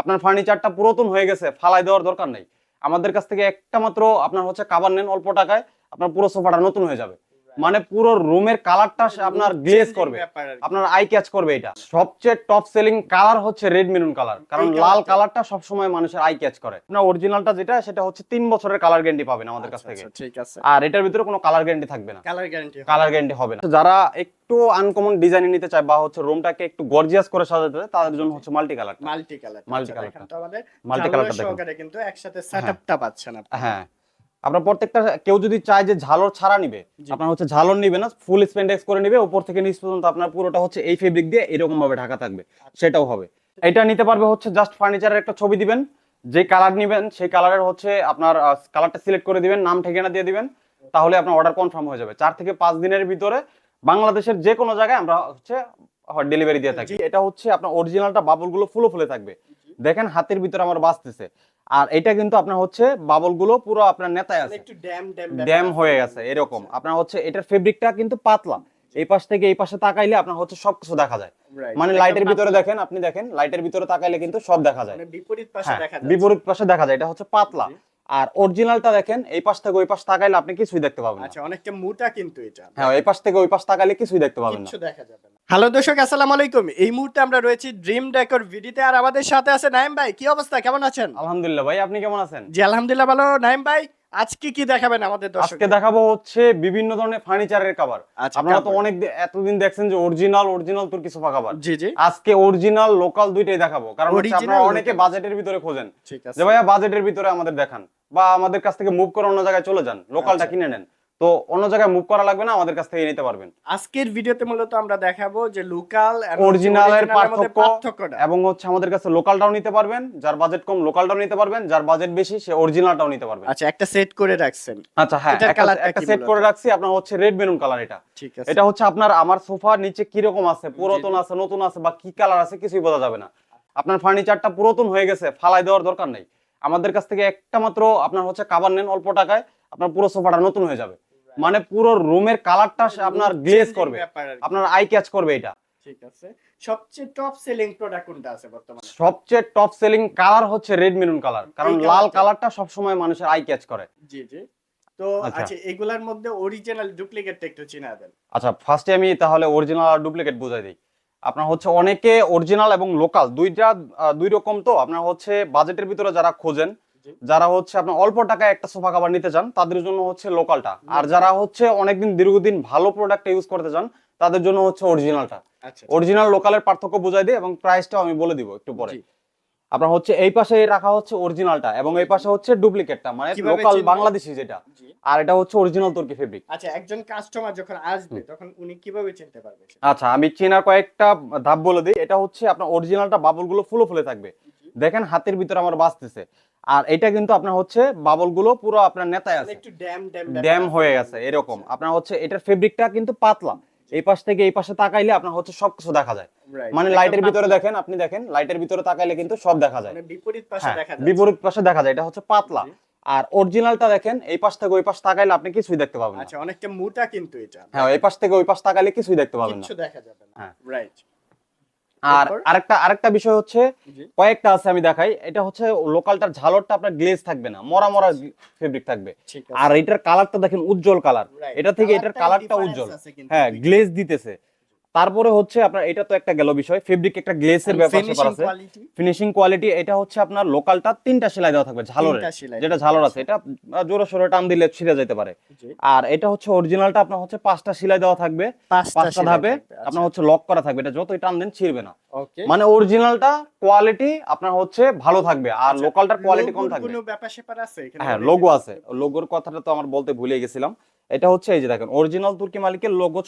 আপনার ফার্নিচারটা পুরাতন হয়ে গেছে, ফালাই দেওয়ার দরকার নেই। আমাদের কাছ থেকে একটা মাত্র আপনার হচ্ছে কাবার নেন অল্প টাকায়, আপনার পুরো সোফাটা নতুন হয়ে যাবে। মানে পুরো রুমের কালারটা আপনার গ্লেজ করবে। আপনার আই ক্যাচ করবে এটা। সবচেয়ে টপ সেলিং কালার হচ্ছে রেড মেরুন কালার কারণ লাল? কালারটা সবসময় মানুষের আই ক্যাচ করে। আপনার অরিজিনালটা যেটা সেটা হচ্ছে তিন বছরের কালার গ্যারান্টি পাবেন আমাদের কাছ থেকে। ঠিক আছে। আর এটার ভিতরে কোনো কালার গ্যারান্টি থাকবে না। কালার গ্যারান্টি কালার গ্যারান্টি হবে না। যারা একটু আনকমন ডিজাইন নিতে চায় বা হচ্ছে রুমটাকে একটু গর্জিয়াস করে সাজাতে চায় তাদের জন্য হচ্ছে multi colour multi colour multi colour টা দেখুন। কিন্তু একসাথে সেটআপটা পাচ্ছেন আপনি। হ্যাঁ। আপনার প্রত্যেকটা কেউ যদি চায় যে ঝালর ছাড়া নিবে আপনার হচ্ছে ঝালর নিবে না ফুল স্পেন্ডেক্স করে নিবে উপর থেকে নিচ পর্যন্ত আপনার পুরোটা হচ্ছে এই ফেব্রিক দিয়ে এরকম ভাবে ঢাকা থাকবে সেটাও হবে। এটা নিতে পারবে হচ্ছে জাস্ট ফার্নিচারের একটা ছবি দিবেন যে কালার নিবেন সেই কালারের হচ্ছে আপনার কালারটা সিলেক্ট করে দিবেন নাম ঠিকানা দিয়ে দিবেন তাহলে আপনার অর্ডার কনফার্ম হয়ে যাবে। চার থেকে পাঁচ দিনের ভিতরে বাংলাদেশের যে কোনো জায়গায় আমরা হচ্ছে ডেলিভারি দিয়ে থাকি। এটা হচ্ছে আপনার অরিজিনালটা বাবলগুলো ফুলো ফুলে থাকবে। দেখেন হাতের ভিতরে আমার বাঁচতেছে। আর এটা কিন্তু আপনার হচ্ছে বাবলগুলো পুরো আপনার নেতায় আছে। একটু ড্যাম ড্যাম ড্যাম হয়ে গেছে এরকম। আপনার হচ্ছে এটার ফেব্রিকটা কিন্তু পাতলা। এই পাশ থেকে এই পাশে তাকাইলে আপনার হচ্ছে সবকিছু দেখা যায়। মানে লাইটের ভিতরে দেখেন আপনি দেখেন লাইটের ভিতরে তাকাইলে কিন্তু সব দেখা যায়। মানে বিপরীত পাশে হ্যাঁ দেখা যায়। বিপরীত পাশে দেখা যায় এটা হচ্ছে পাতলা। আর অরিজিনালটা দেখেন এই পাশ থেকে ওই পাশ তাকাইলে আপনি কিছুই দেখতে পাবেন আচ্ছা অনেকটা মোটা কিন্তু এটা। হ্যাঁ এই পাশ থেকে ওই পাশ তাকাইলে কিছুই দেখতে পাবেন না। কিছু দেখা যাবে না। হ্যালো দর্শক আসসালামু আলাইকুম। এই মুহূর্তে আমরা রয়েছি ড্রিম ডেকর ভিডিতে আর আমাদের সাথে আছে নাইম ভাই। কি অবস্থা? কেমন আছেন? আলহামদুলিল্লাহ ভাই আপনি কেমন আছেন? জি আলহামদুলিল্লাহ ভালো। নাইম ভাই আজকে কি দেখাবেন আমাদের দর্শক আজকে দেখাবো হচ্ছে বিভিন্ন ধরনের ফার্নিচারের কভার আচ্ছা, আপনারা তো অনেক এতদিন দেখছেন যে অরিজিনাল অরিজিনাল তুর্কি সোফা কভার জি জি। আজকে অরিজিনাল লোকাল দুইটাই দেখাবো। কারণ হচ্ছে আপনারা অনেকে বাজেটের ভিতরে খোঁজেন। ঠিক আছে। যে ভাইয়া বাজেটের ভিতরে আমাদের দেখান। বা আমাদের কাছ থেকে মুভ করে অন্য জায়গায় চলে যান। লোকালটা আচ্ছা। কিনে নেন। তো অন্য জায়গায় মুভ করা লাগবে না আমাদের কাছ থেকে নিতে পারবেন। আজকের ভিডিওতে মূলত আমরা দেখাবো যে লোকাল অরিজিনালের পার্থক্য এবং হচ্ছে আমাদের কাছে লোকালটাও নিতে পারবেন যার বাজেট কম লোকালটাও নিতে পারবেন যার বাজেট বেশি সে অরিজিনালটাও নিতে পারবেন। আচ্ছা একটা সেট করে রাখছেন। আচ্ছা হ্যাঁ একটা- সেট করে রাখছি আপনার হচ্ছে রেড মেরুন কালার এটা। ঠিক আছে। এটা হচ্ছে আপনার আমার সোফার নিচে কীরকম আছে? পুরাতন আছে নতুন আছে বা কি কালার আছে কিছুই বোঝা যাবে না। আপনার ফার্নিচারটা পুরাতন হয়ে গেছে ফালাই দেওয়ার দরকার নেই। আমাদের কাছ থেকে একটা মাত্র আপনার হচ্ছে কাবার নেন অল্প টাকায় আপনার পুরো সোফাটা নতুন হয়ে যাবে। মানে পুরো রুমের কালারটা আপনার গ্লেজ করবে। আপনার আই ক্যাচ করবে এটা ঠিক আছে সবচেয়ে টপ সেলিং প্রোডাক্ট কোনটা আছে বর্তমানে সবচেয়ে টপ সেলিং কালার হচ্ছে রেড মেরুন কালার কারণ লাল? কালারটা সবসময় মানুষের আই ক্যাচ করে জি জি তো আচ্ছা। আচ্ছা এগুলার মধ্যে অরিজিনাল ডুপ্লিকেটটা একটু চিনা দেন আচ্ছা ফার্স্টে আমি তাহলে অরিজিনাল আর ডুপ্লিকেট বুঝাই দিই আপনার হচ্ছে অনেকে অরিজিনাল এবং লোকাল দুইটা দুই রকম তো আপনার হচ্ছে বাজেটের ভিতরে যারা খোঁজেন। যারা হচ্ছে আপনার অল্প টাকায় একটা সোফা কাভার নিতে চান তাদের জন্য হচ্ছে লোকালটা। আর যারা হচ্ছে অনেকদিন দীর্ঘদিন ভালো প্রোডাক্ট ইউজ করতে চান তাদের জন্য হচ্ছে অরিজিনালটা অরিজিনাল লোকালের পার্থক্য বুঝাই দিই এবং প্রাইসটাও আমি বলে দিব একটু পরে। আপনার হচ্ছে এই পাশে রাখা হচ্ছে অরিজিনালটা এবং এই পাশে হচ্ছে ডুপ্লিকেটটা মানে লোকাল বাংলাদেশি যেটা। আর এটা হচ্ছে অরিজিনাল তুর্কি ফেব্রিক আচ্ছা একজন কাস্টমার যখন আসবে তখন উনি কীভাবে চিনতে পারবে আচ্ছা আমি চেনার কয়েকটা ধাপ বলে দিই। এটা হচ্ছে আপনার অরিজিনালটা বাবলগুলো ফুলে ফুলে থাকবে। দেখেন হাতের ভিতরে আমার বাঁচতেছে। আর এটা কিন্তু আপনার হচ্ছে বাবলগুলো পুরো আপনার নেতায় আছে। একটু ড্যাম ড্যাম হয়ে গেছে এরকম। আপনার হচ্ছে এটার ফেব্রিকটা কিন্তু পাতলা। এই পাশ থেকে এই পাশে তাকাইলে আপনার হচ্ছে সবকিছু দেখা যায়। মানে লাইটের ভিতরে দেখেন আপনি দেখেন লাইটের ভিতরে তাকাইলে কিন্তু সব দেখা যায়। মানে বিপরীত পাশে হ্যাঁ দেখা যায়। বিপরীত পাশে দেখা যায় এটা হচ্ছে পাতলা। আর অরিজিনালটা দেখেন এই পাশ থেকে ওই পাশ তাকাইলে আপনি কিছুই দেখতে পাবেন আচ্ছা অনেকটা মোটা কিন্তু এটা। হ্যাঁ এই পাশ থেকে ওই পাশ তাকাইলে কিছুই দেখতে পাবেন না। কিচ্ছু দেখা যাবে না। হ্যাঁ। রাইট আর? আরেকটা আরেকটা বিষয় হচ্ছে কয়েকটা আছে আমি দেখাই। এটা হচ্ছে লোকালটার ঝালরটা আপনার গ্লেজ থাকবে না মরা মরা ফেব্রিক থাকবে। আর এটার কালারটা দেখেন উজ্জ্বল কালার এটা থেকে এটার কালারটা উজ্জ্বল। হ্যাঁ গ্লেজ দিতেছে। তারপরে হচ্ছে আপনার এটা তো একটা গেল বিষয় ফেব্রিক একটা গ্লেজের ব্যাপার স্যাপার আছে। ফিনিশিং কোয়ালিটি এটা হচ্ছে আপনার লোকালটা তিনটা সেলাই দেওয়া থাকবে সেলাই যেটা ঝালর আছে এটা জোরে সোরে টান দিলে ছিঁড়ে যেতে পারে। আর এটা হচ্ছে অরিজিনালটা আপনার হচ্ছে পাঁচটা সেলাই দেওয়া থাকবে পাঁচটা ধাপে আচ্ছা। আপনার হচ্ছে লক করা থাকবে এটা যতই টান দেন ছিঁড়বে না। মানে অরিজিনালটা কোয়ালিটি আপনার হচ্ছে ভালো থাকবে আর লোকালটার কোয়ালিটি কম থাকবে। আচ্ছা, কোনো ব্যাপার স্যাপার আছে এখানে হ্যাঁ লোগো আছে লোগোর কথাটা তো আমার বলতে ভুলে গেছিলাম। এটা হচ্ছে এই যে দেখেন অরিজিনাল তুর্কি মালিকের লোগো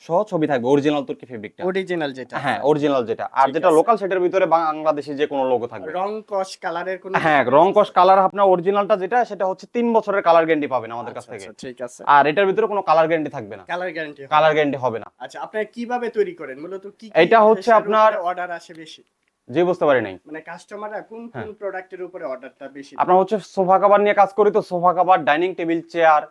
সহ ছবি থাকবে অরিজিনাল তুর্কি ফেব্রিকটা অরিজিনাল যেটা। হ্যাঁ অরিজিনাল যেটা। আর যেটা লোকাল সেটার ভিতরে বাংলাদেশি যে কোনো লোগো থাকবে। রং কস কালারের কোনো হ্যাঁ রং কস কালার আপনার অরিজিনালটা যেটা সেটা হচ্ছে তিন বছরের কালার গ্যারান্টি পাবেন আমাদের কাছ আচ্ছা, থেকে। আচ্ছা, ঠিক আছে। আর এটার ভিতরে কোনো কালার গ্যারান্টি থাকবে না। কালার গ্যারান্টি কালার গ্যারান্টি হবে না। আচ্ছা আপনারা কীভাবে তৈরি করেন? মূলত কি এটা হচ্ছে আপনার- অর্ডার আসে বেশি? যে বুঝতে পারি নাই। মানে কাস্টমাররা কোন হ্যাঁ। কোন প্রোডাক্টের উপরে অর্ডারটা বেশি আপনার হচ্ছে সোফা কাভার নিয়ে কাজ করি তো sofa cover dining table chair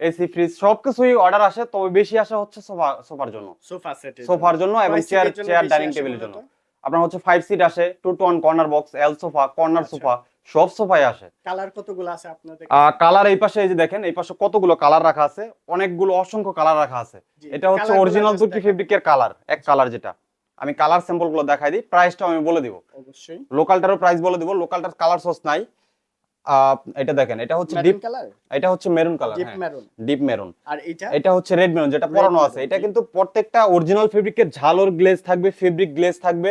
AC fridge সবকিছুই অর্ডার আসে। তবে বেশি আসে হচ্ছে সোফা সোফার জন্য। সোফা সেট সোফার জন্য এবং চেয়ার চেয়ার ডাইনিং টেবিলের জন্য আপনার হচ্ছে ফাইভ সিট আসে two two one corner box L sofa corner. Sofa সব সোফাই আসে। কালার কতগুলো আছে আপনাদের? কালার এই পাশে এই যে দেখেন এই পাশে কতগুলো কালার রাখা আছে অনেকগুলো অসংখ্য কালার রাখা আছে। এটা হচ্ছে অরিজিনাল তুর্কি। ফেব্রিকের কালার এক কালার যেটা। আমি কালার স্যাম্পলগুলো দেখাই দিই প্রাইসটাও আমি বলে দিব। অবশ্যই। লোকালটারও প্রাইস বলে দিব লোকালটার কালার সোর্স নাই। এটা দেখেন এটা হচ্ছে ডিপ কালার এটা হচ্ছে maroon colour deep maroon deep maroon আর এটা? এটা হচ্ছে রেড মেরুন যেটা পরানো আছে। এটা কিন্তু প্রত্যেকটা অরিজিনাল ফেব্রিকের ঝালর গ্লেজ থাকবে ফেব্রিক গ্লেজ থাকবে।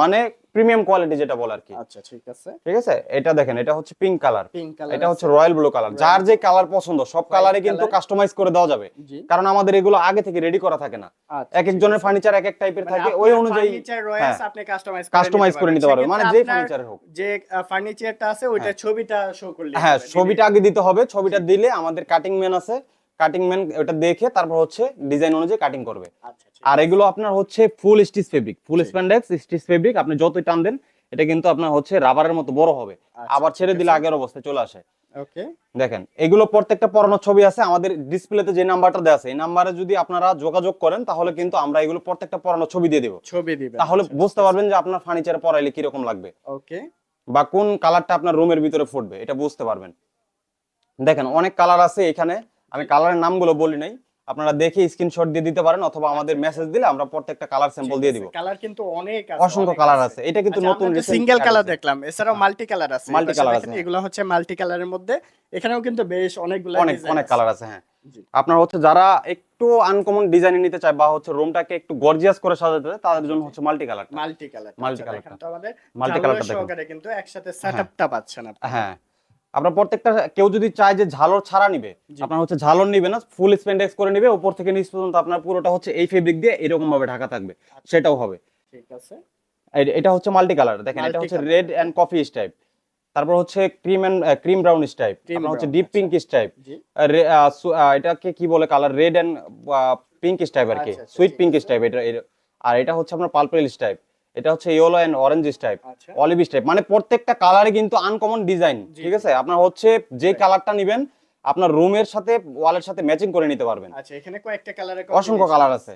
মানে প্রিমিয়াম কোয়ালিটি যেটা বলে আর কি। আচ্ছা ঠিক আছে। ঠিক আছে? এটা দেখেন এটা হচ্ছে পিঙ্ক কালার পিঙ্ক কালার এটা হচ্ছে রয়্যাল ব্লু কালার যার যে কালার পছন্দ সব কালারে কিন্তু কাস্টমাইজ করে দেওয়া যাবে। কারণ আমাদের এগুলো আগে থেকে রেডি করা থাকে না। আচ্ছা, এক একজনের ফার্নিচার এক এক টাইপের থাকে ওই অনুযায়ী ফার্নিচার হ্যাঁ। আপনি কাস্টমাইজ কাস্টমাইজ করে নিতে পারবে মানে যে ফার্নিচারের হোক। যে ফার্নিচারটা আছে ওইটা ছবিটা শো করলে হ্যাঁ ছবিটা আগে দিতে হবে। ছবিটা দিলে আমাদের কাটিং ম্যান আছে। কাটিং ম্যান ওটা দেখে তারপর হচ্ছে ডিজাইন অনুযায়ী কাটিং করবে। আচ্ছা আর এগুলো আপনার হচ্ছে full stitch fabric full spandex stitch fabric আপনি যতই টান দেন এটা কিন্তু আপনার হচ্ছে রাবারের মতো বড় হবে। আচ্ছা, আবার ছেড়ে দিলে আগের অবস্থায় চলে আসে। ওকে দেখেন এগুলো প্রত্যেকটা পরানো ছবি আছে আমাদের ডিসপ্লেতে যে নাম্বারটা দেওয়া আছে এই নাম্বারে যদি আপনারা যোগাযোগ করেন তাহলে কিন্তু আমরা এগুলো প্রত্যেকটা পরানো ছবি দিয়ে দেবো। ছবি দিবেন। তাহলে বুঝতে পারবেন যে আপনার ফার্নিচার পরাইলে কীরকম লাগবে। ওকে বা কোন কালারটা আপনার রুমের ভিতরে ফুটবে এটা বুঝতে পারবেন। দেখেন অনেক কালার আছে এখানে। আমি কালারের নামগুলো বলি নাই। আপনারা দেখে স্ক্রিনশট দিয়ে দিতে পারেন অথবা আমাদের মেসেজ দিলে আমরা প্রত্যেকটা কালার স্যাম্পল দিয়ে দিব। কালার কিন্তু অনেক আছে অসংখ্য কালার আছে। এটা কিন্তু নতুন সিঙ্গেল কালার। দেখলাম এছাড়াও মাল্টি কালার আছে। colour দেখেন, আছে, এগুলো হচ্ছে মাল্টি কালারের মধ্যে। এখানেও কিন্তু বেশ অনেকগুলো অনেক অনেক কালার আছে হ্যাঁ। আপনার হচ্ছে যারা একটু আনকমন ডিজাইন নিতে চায় বা হচ্ছে রুমটাকে একটু গর্জিয়াস করে সাজাতে চায় তাদের জন্য হচ্ছে multi colour multi colour Multi colour টা। তো আমাদের Multi মাল্টি কালার কিন্তু একসাথে সেটআপটা পাচ্ছেন আপনি। হ্যাঁ। আপনার প্রত্যেকটা কেউ যদি চায় যে ঝালর ছাড়া নিবে আপনার হচ্ছে ঝালর নিবে না ফুল স্পেন্ডেক্স করে নিবে উপর থেকে নিচ পর্যন্ত আপনার পুরোটা হচ্ছে এই ফেব্রিক দিয়ে এরকম ভাবে ঢাকা থাকবে সেটাও হবে। ঠিক আছে। এটা হচ্ছে মাল্টি কালার দেখেন এটা হচ্ছে রেড এন্ড কফি স্টাইপ তারপর হচ্ছে cream and cream brown stripe আপনার হচ্ছে ডিপ আচ্ছা। পিঙ্ক স্টাইপ এটাকে কি বলে colour red and pink stripe আর কি আচ্ছা, আচ্ছা, সুইট পিঙ্ক। স্টাইপ এটা আর এটা হচ্ছে আপনার পার্পল স্টাইপ এটা হচ্ছে yellow and orange stripe olive stripe মানে প্রত্যেকটা কালারে কিন্তু আনকমন ডিজাইন ঠিক আছে? আপনার হচ্ছে যে কালারটা নেবেন আপনার রুমের সাথে ওয়ালের সাথে ম্যাচিং করে নিতে পারবেন। আচ্ছা এখানে কয়েকটা কালারের অসংখ্য কালার আছে।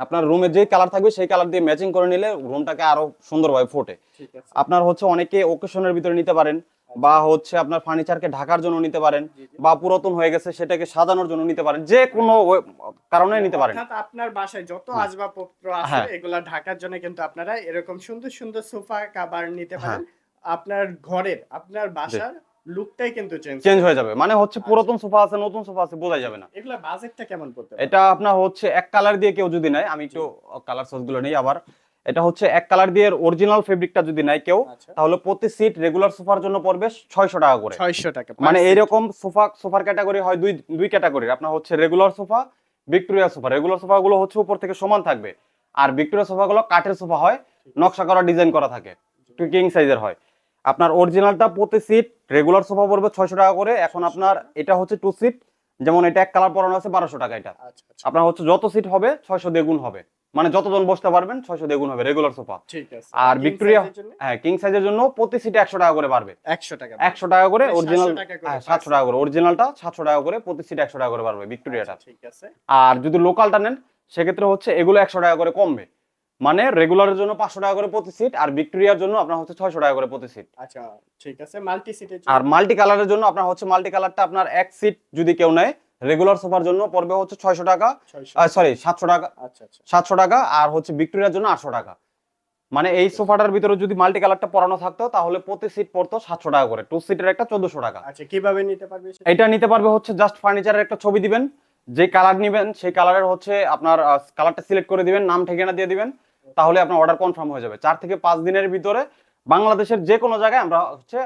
আপনার রুমে যে কালার থাকবে সেই কালার দিয়ে ম্যাচিং করে নিলে রুমটাকে আরও সুন্দরভাবে ফোটে। আপনার হচ্ছে অনেকে ওকেশনের ভিতরে নিতে পারেন। বা হচ্ছে আপনার ফার্নিচারকে ঢাকার জন্য নিতে পারেন। বা পুরাতন হয়ে গেছে সেটাকে সাজানোর জন্য নিতে পারেন। যে কোনো কারণে নিতে পারেন। অর্থাৎ আপনার বাসায় যত। আসবাবপত্র আছে হ্যাঁ। এগুলা ঢাকার জন্য কিন্তু আপনারা এরকম সুন্দর সুন্দর সোফা কাভার নিতে হ্যাঁ। পারেন। আপনার ঘরের আপনার বাসার লুকটাই কিন্তু চেঞ্জ চেঞ্জ হয়ে যাবে। মানে হচ্ছে পুরাতন সোফা আছে নতুন সোফা আছে বোঝা যাবে না। এগুলা বাজেটটা কেমন পারে? এটা আপনার হচ্ছে এক কালার দিয়ে কেউ যদি নেয় আমি একটু কালার সোর্সগুলো নেই আবার। এটা হচ্ছে এক কালার দিয়ে অরিজিনাল ফেব্রিকটা যদি নেয় কেউ আচ্ছা। তাহলে প্রতি সিট রেগুলার সোফার জন্য পড়বে ছয়শো টাকা করে। 600 টাকা মানে এরকম সোফা সোফার ক্যাটাগরি হয় দুই দুই ক্যাটাগরির আপনার হচ্ছে regular sofa Victoria sofa. Regular sofa গুলো হচ্ছে উপর থেকে সমান থাকবে। আর ভিক্টোরিয়া সোফা গুলো কাঠের সোফা হয় নকশা করা ডিজাইন করা থাকে। কিং সাইজের হয়। আপনার অরিজিনালটা প্রতি সিট রেগুলার সোফা পড়বে ছয়শো টাকা করে। এখন আপনার এটা হচ্ছে টু সিট যেমন এটা এক কালার পরানো আছে বারোশো টাকা এটা। আচ্ছা আচ্ছা। আপনার হচ্ছে যত সিট হবে ছয়শো দ্বিগুণ হবে। মানে যতজন বসতে পারবেন ছয়শো দ্বিগুণ হবে রেগুলার সোফা আর ভিক্টোরিয়া হ্যাঁ কিং সাইজের জন্য প্রতি সিটে একশো টাকা করে বাড়বে। 100 টাকা একশো টাকা করে মানে অরিজিনাল 700 টাকা করে per সাতশো টাকা করে। অরিজিনালটা সাতশো টাকা করে প্রতি সিট একশো টাকা করে বাড়বে ভিক্টোরিয়াটা আচ্ছা, ঠিক আছে। আর যদি লোকালটা নেন সেক্ষেত্রে হচ্ছে এগুলো একশো টাকা করে কমবে। মানে রেগুলারের জন্য পাঁচশো টাকা করে প্রতি সিট আর ভিক্টোরিয়ার জন্য আপনার হচ্ছে ছয়শো টাকা করে প্রতি সিট আচ্ছা ঠিক আছে। মাল্টি সিটের আর মাল্টি কালারের জন্য আপনার হচ্ছে মাল্টি কালারটা আপনার এক সিট যদি কেউ নেয় রেগুলার সোফার জন্য পড়বে হচ্ছে ছয়শো টাকা। সরি সাতশো টাকা। আচ্ছা আচ্ছা। সাতশো টাকা আর হচ্ছে ভিক্টোরিয়ার জন্য আটশো টাকা। মানে এই সোফাটার ভিতরে যদি মাল্টি কালারটা পরানো থাকতো তাহলে প্রতি সিট পড়তো সাতশো টাকা করে। টু সিটের একটা চোদ্দশো টাকা। আচ্ছা কীভাবে নিতে পারবে এটা নিতে পারবে হচ্ছে জাস্ট ফার্নিচারের একটা ছবি দিবেন। যে কালার নিবেন সেই কালারের হচ্ছে আপনার কালারটা সিলেক্ট করে দিবেন নাম ঠিকানা দিয়ে দিবেন। তাহলে আপনার অর্ডার কনফার্ম হয়ে যাবে। চার থেকে পাঁচ দিনের ভিতরে বাংলাদেশের যে কোনো জায়গায় আমরা হচ্ছে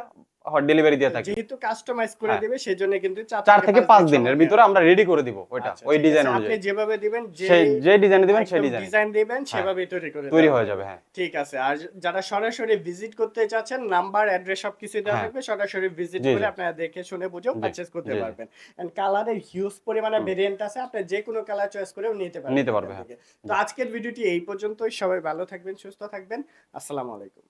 ডেলিভারি দিয়ে থাকি। যেহেতু কাস্টমাইজ করে হ্যাঁ। দিবে সেজন্য কিন্তু থেকে দিনের। ভিতরে আমরা রেডি করে দিব ওইটা আচ্ছা, ওই ডিজাইন আপনি যেভাবে দিবেন যে যে ডিজাইন দিবেন সেই ডিজাইন ডিজাইন দিবেন সেভাবেই তৈরি করে তৈরি হয়ে যাবে হ্যাঁ। ঠিক আছে। আর যারা সরাসরি ভিজিট করতে চাচ্ছেন নাম্বার অ্যাড্রেস সবকিছু দেওয়া হ্যাঁ। থাকবে। সরাসরি ভিজিট করে আপনারা দেখে শুনে বুঝেও জি, পারচেজ করতে। পারবেন। এন্ড কালারের হিউজ পরিমাণে ভেরিয়েন্ট আছে আপনি যে কোনো কালার চয়েস করেও নিতে পারবেন নিতে পারবে, তো আজকের ভিডিওটি এই পর্যন্তই। সবাই ভালো থাকবেন সুস্থ থাকবেন। আসসালামু আলাইকুম।